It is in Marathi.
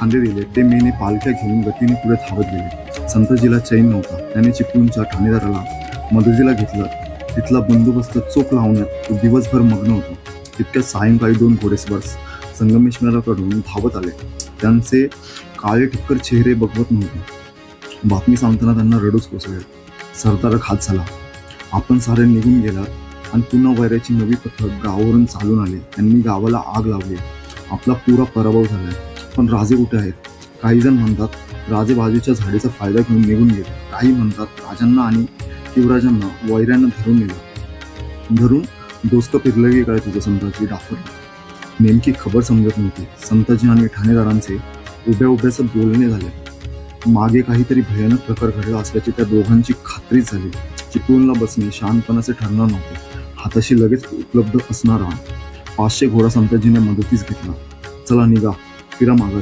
खांदे दिले ते मेने पालख्या घेऊन गतीने पुढे धावत गेले. संतजीला चैन नव्हता. त्याने चिपळूणच्या ठाणेदाराला मदतीला घेतलं. तिथला बंदोबस्त चोख लावण्यात तो दिवसभर मग्न होता. तितक्यात सायंकाळी दोन घोडेस्वर संगमेश्वराकडून धावत आले. त्यांचे काळे ठिक्कर चेहरे बघवत नव्हते. बातमी सांगताना त्यांना रडूच कोसळले. सरदार खात झाला. आपण सारे निघून गेला आणि पुन्हा वैराची नवी पथक गावावरून चालून आले. त्यांनी गावाला आग लावली. आपला पुरा पराभव झाला. पण राजे कुठे आहेत? काही जण म्हणतात राजे बाजूच्या झाडीचा फायदा घेऊन निघून गेले. काही म्हणतात राजांना आणि युवराजांना वैऱ्यांना धरून नेलं. धरून दोस्त फिरलं की काय तुझं संताजी डाफरलं नेमकी खबर समजत नव्हती. संताजी आणि ठाणेदारांचे उभ्या उभ्याचं बोलणे झाले. मागे काहीतरी भयानक प्रकार घडला असल्याची त्या दोघांची खात्रीच झाली. चिपळूणला बसणे शांतपणाचे ठरणार नव्हते. हाताशी लगेच उपलब्ध असणारा पाचशे घोडा संताजीने मदतीस घेतला. चला निघा. విరామాలు